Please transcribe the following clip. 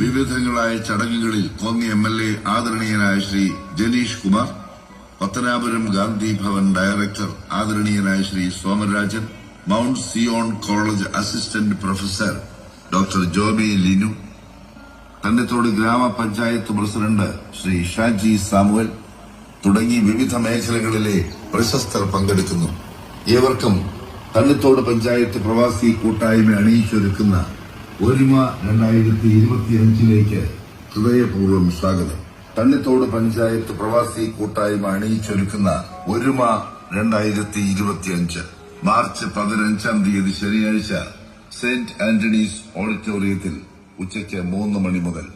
വിവിധങ്ങളായ ചടങ്ങുകളിൽ Konni M L A ആദരണീയനായ ശ്രീ ജനീഷ് കുമാർ പത്തനാപുരം ഗാന്ധി ഭവൻ ഡയറക്ടർ ആദരണീയനായ Shri Somarajan Mount Zion college assistant professor doctor Joby Linu Thannithode ഗ്രാമപഞ്ചായത്ത് പ്രസിഡന്റ് ശ്രീ ഷാജി സാമുവൽ തുടങ്ങി വിവിധ മേഖലകളിലെ പ്രശസ്തർ പങ്കെടുക്കുന്നു. ഏവർക്കും തന്നത്തോട് പഞ്ചായത്ത് പ്രവാസി കൂട്ടായ്മ അണിയിച്ചൊരുക്കുന്ന ഒരുമ രണ്ടായിരത്തി ഇരുപത്തിയഞ്ചിലേക്ക് ഹൃദയപൂർവം സ്വാഗതം. തന്നിത്തോട് പഞ്ചായത്ത് പ്രവാസി കൂട്ടായ്മ അണിയിച്ചൊരുക്കുന്ന ഒരുമ രണ്ടായിരത്തി ഇരുപത്തിയഞ്ച് മാർച്ച് പതിനഞ്ചാം തീയതി ശനിയാഴ്ച സെന്റ് ആന്റണീസ് ഓഡിറ്റോറിയത്തിൽ ഉച്ചയ്ക്ക് മൂന്ന് മണി മുതൽ.